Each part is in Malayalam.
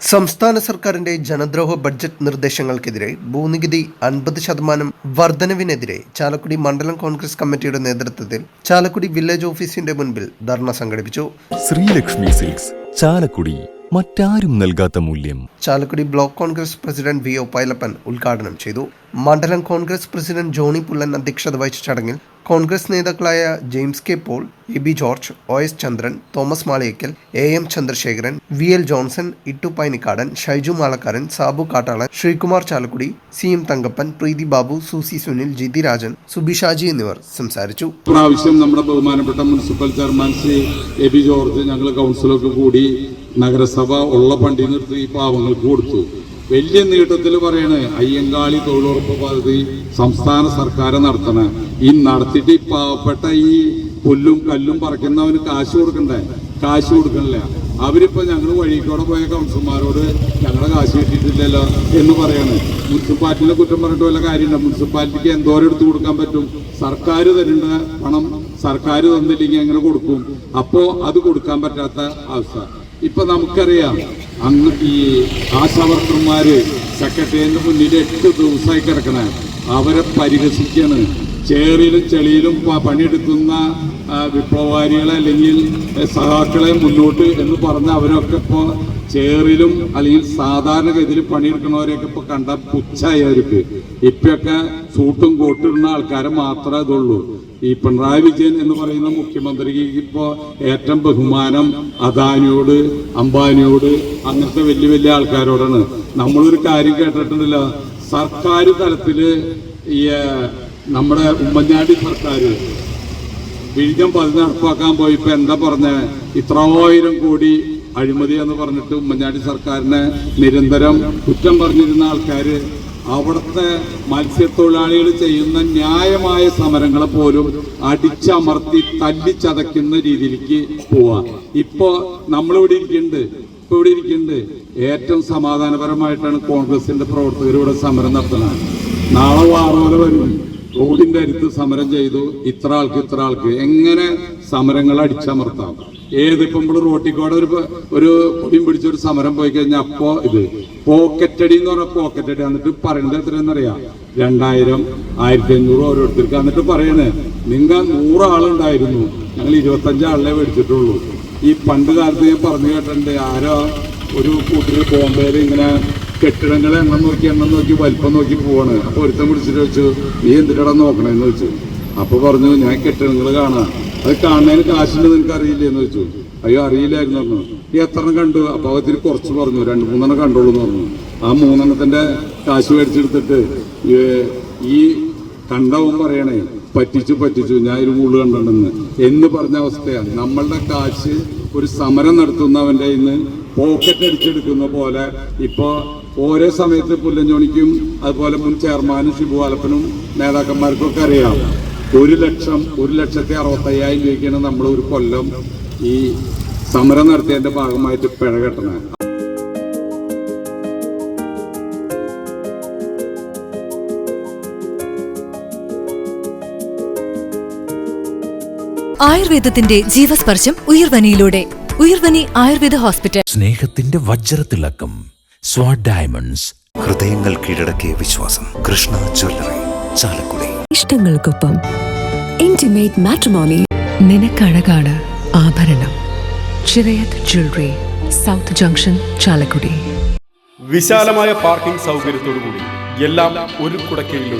സംസ്ഥാന സർക്കാരിന്റെ ജനദ്രോഹ ബഡ്ജറ്റ് നിർദ്ദേശങ്ങൾക്കെതിരെ ഭൂനികുതി അൻപത് ശതമാനം വർധനവിനെതിരെ ചാലക്കുടി മണ്ഡലം കോൺഗ്രസ് കമ്മിറ്റിയുടെ നേതൃത്വത്തിൽ ചാലക്കുടി വില്ലേജ് ഓഫീസിന്റെ മുൻപിൽ ധർണ സംഘടിപ്പിച്ചു. ശ്രീലക്ഷ്മി സിൽക്സ് ചാലക്കുടി. മറ്റാരും നൽകാത്ത മൂല്യം. Chalakudy block Congress president V O Pailappan ഉദ്ഘാടനം ചെയ്തു. മണ്ഡലം കോൺഗ്രസ് പ്രസിഡന്റ് ജോണി പുല്ലൻ അധ്യക്ഷത വഹിച്ച ചടങ്ങിൽ കോൺഗ്രസ് നേതാക്കളായ James K Paul A B George O S Chandran Thomas Maliyakkal A M Chandrasekharan V L Johnson Ittu Painikkadan Shaiju Malakkaran Sabu Kattalan Sreekumar Chalakudy C M Thankappan Preethi Babu Susi Sunil Jithi Rajan Subishaji എന്നിവർ സംസാരിച്ചു. പ്രാവശ്യം നമ്മുടെ ബഹുമാനപ്പെട്ട municipal chairman Shri A B George ഞങ്ങൾ കൗൺസിലൊക്കെ കൂടി നഗരസഭ ഉള്ള ഫണ്ടിൽ നിർത്തി പാവങ്ങൾക്ക് കൊടുത്തു. വലിയ നീട്ടത്തിൽ പറയണ് അയ്യങ്കാളി തൊഴിലുറപ്പ് പദ്ധതി സംസ്ഥാന സർക്കാർ നടത്തണ. ഈ നടത്തിയിട്ട് ഈ പാവപ്പെട്ട ഈ പുല്ലും കല്ലും പറിക്കുന്നവന് കാശ് കൊടുക്കണ്ടേ? കാശ് കൊടുക്കണില്ല. അവരിപ്പോ ഞങ്ങൾ വഴിക്കൂടെ പോയ കൗൺസിലർമാരോട് ഞങ്ങളെ കാശ് കിട്ടിയിട്ടില്ലല്ലോ എന്ന് പറയാണ്. മുനിസിപ്പാലിറ്റിയിലെ കുറ്റം പറഞ്ഞിട്ട് വല്ല കാര്യമില്ല മുനിസിപ്പാലിറ്റിക്ക് എന്തോരം എടുത്തു കൊടുക്കാൻ പറ്റും? സർക്കാർ തരേണ്ട പണം സർക്കാർ തന്നില്ലെങ്കിൽ എങ്ങനെ കൊടുക്കും? അപ്പോ അത് കൊടുക്കാൻ പറ്റാത്ത അവസ്ഥ. ഇപ്പൊ നമുക്കറിയാം. അന്ന് ഈ ആശാവർക്കർമാര് സെക്രട്ടേറിയറ്റിന് മുന്നിൽ എട്ട് ദിവസമായി കിടക്കണേ. അവരെ പരിഹസിക്കാണ് ചേറിലും ചെളിയിലും പണിയെടുക്കുന്ന വിപ്ലവകാരികളെ അല്ലെങ്കിൽ സഹാക്കളെ മുന്നോട്ട് എന്ന് പറഞ്ഞ അവരൊക്കെ ഇപ്പോൾ ചേറിലും അല്ലെങ്കിൽ സാധാരണഗതിയിൽ പണിയെടുക്കുന്നവരെയൊക്കെ ഇപ്പോൾ കണ്ട പുച്ഛായി അവർക്ക് ഇപ്പൊക്കെ സൂട്ടും കോട്ടിടുന്ന ആൾക്കാരെ മാത്രമേ ഇതുള്ളൂ. ഈ പിണറായി വിജയൻ എന്ന് പറയുന്ന മുഖ്യമന്ത്രിക്ക് ഇപ്പോൾ ഏറ്റവും ബഹുമാനം അദാനിയോട് അംബാനിയോട് അങ്ങനത്തെ വലിയ വലിയ ആൾക്കാരോടാണ്. നമ്മളൊരു കാര്യം കേട്ടിട്ടുണ്ടല്ലോ സർക്കാർ തലത്തിൽ ഈ നമ്മുടെ ഉമ്മൻചാണ്ടി സർക്കാർ വിഴിഞ്ഞം പതി നടപ്പാക്കാൻ പോയപ്പോൾ എന്താ പറഞ്ഞ? ഇത്രായിരം കോടി അഴിമതി എന്ന് പറഞ്ഞിട്ട് ഉമ്മൻചാണ്ടി സർക്കാരിനെ നിരന്തരം കുറ്റം പറഞ്ഞിരുന്ന ആൾക്കാർ അവിടുത്തെ മത്സ്യത്തൊഴിലാളികൾ ചെയ്യുന്ന ന്യായമായ സമരങ്ങളെ പോലും അടിച്ചമർത്തി തല്ലിച്ചതയ്ക്കുന്ന രീതിയിലേക്ക് പോവാ. ഇപ്പോൾ നമ്മളിവിടെ ഇരിക്കുന്നുണ്ട് ഇപ്പൊ ഇവിടെ ഇരിക്കുന്നുണ്ട് ഏറ്റവും സമാധാനപരമായിട്ടാണ് കോൺഗ്രസിന്റെ പ്രവർത്തകർ ഇവിടെ സമരം നടത്തുന്നത്. നാളെ വാറോല വരും. റോഡിന്റെ അടുത്ത് സമരം ചെയ്തു. ഇത്ര ആൾക്ക് ഇത്ര ആൾക്ക് എങ്ങനെ സമരങ്ങൾ അടിച്ചമർത്താം ഏതിപ്പം നമ്മൾ റോട്ടിക്കോടെ ഒരു ഒരു പൊടിയും പിടിച്ചൊരു സമരം പോയി കഴിഞ്ഞാൽ അപ്പോ ഇത് പോക്കറ്റടി എന്ന് പറഞ്ഞ പോക്കറ്റടി എന്നിട്ട് പറയുന്നത് എത്രയെന്നറിയാം രണ്ടായിരം ആയിരത്തി അഞ്ഞൂറ് ഓരോരുത്തർക്ക്. എന്നിട്ട് പറയണേ നിങ്ങൾ നൂറാളുണ്ടായിരുന്നു ഞങ്ങൾ ഇരുപത്തഞ്ച് ആളിനെ മേടിച്ചിട്ടുള്ളൂ. ഈ പണ്ട് കാലത്ത് ഞാൻ പറഞ്ഞു കേട്ടിട്ടുണ്ട് ആരോ ഒരു കൂട്ടിൽ ബോംബെയിൽ ഇങ്ങനെ കെട്ടിടങ്ങളെ എണ്ണം നോക്കി എണ്ണം നോക്കി വലിപ്പം നോക്കി പോവാണ്. അപ്പോൾ ഒരുത്തം വിളിച്ചിട്ട് വെച്ചു നീ എന്തിട്ടാ നോക്കണേന്ന്? വെച്ചു അപ്പോൾ പറഞ്ഞു ഞാൻ കെട്ടിടങ്ങൾ കാണാം. അത് കാണുന്നതിന് കാശുണ്ട് നിനക്ക് അറിയില്ലേ എന്ന് വെച്ചു അയ്യോ അറിയില്ലായിരുന്നു പറഞ്ഞു. ഈ എത്ര എണ്ണം കണ്ടു? അപ്പൊ അവത്തിരി കുറച്ച് പറഞ്ഞു രണ്ട് മൂന്നെണ്ണം കണ്ടോളൂ എന്ന് പറഞ്ഞു. ആ മൂന്നെണ്ണത്തിന്റെ കാശ് മേടിച്ചെടുത്തിട്ട് ഈ- കണ്ടവൻ പറയണേ പറ്റിച്ചു പറ്റിച്ചു ഞാൻ ഒരു മുള്ളു കണ്ടിട്ടുണ്ടെന്ന്. എന്ന് പറഞ്ഞ അവസ്ഥയാണ്. നമ്മളുടെ കാശ് ഒരു സമരം നടത്തുന്നവന്റെ ഇന്ന് പോക്കറ്റ് അടിച്ചെടുക്കുന്ന പോലെ ഇപ്പൊ ഓരോ സമയത്ത് പുല്ലഞ്ചോണിക്കും അതുപോലെ മുൻ ചെയർമാനും ഷിബു ആലപ്പനും നേതാക്കന്മാർക്കും ഒക്കെ അറിയാം. ഒരു ലക്ഷം ഒരു ലക്ഷത്തി അറുപത്തയ്യായിരം രൂപയ്ക്കാണ് നമ്മൾ ഒരു കൊല്ലം ഈ സമരം നടത്തിയതിന്റെ ഭാഗമായിട്ട് പിഴ കെട്ടണത് ആയുർവേദത്തിന്റെ ജീവസ്പർശം ഉയർവനിയിലൂടെ. ഉയർവനി ആയുർവേദ ഹോസ്പിറ്റൽ. സ്നേഹത്തിന്റെ വജ്രത്തിളക്കം. സ്വാഡ് ഡയമണ്ട്സ് ഹൃദയങ്ങൾ കീഴടക്കിയ വിശ്വാസം. കൃഷ്ണ ജ്വല്ലറി. ചാലക്കുടി. ഇഷ്ടങ്ങൾക്കൊപ്പം ഇന്റിമേറ്റ് മാട്രിമോണി നിനക്കഴകാണ് ആഭരണം. Chirayath jewellery south junction Chalakudy. വിശാലമായ പാർക്കിംഗ് സൗകര്യത്തോടുകൂടി എല്ലാം ഒരു കുടക്കീഴിൽ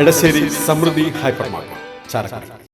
എടശ്ശേരി സമൃദ്ധി ഹൈപ്പർ മാർക്കറ്റ് ചാലക്കുടി.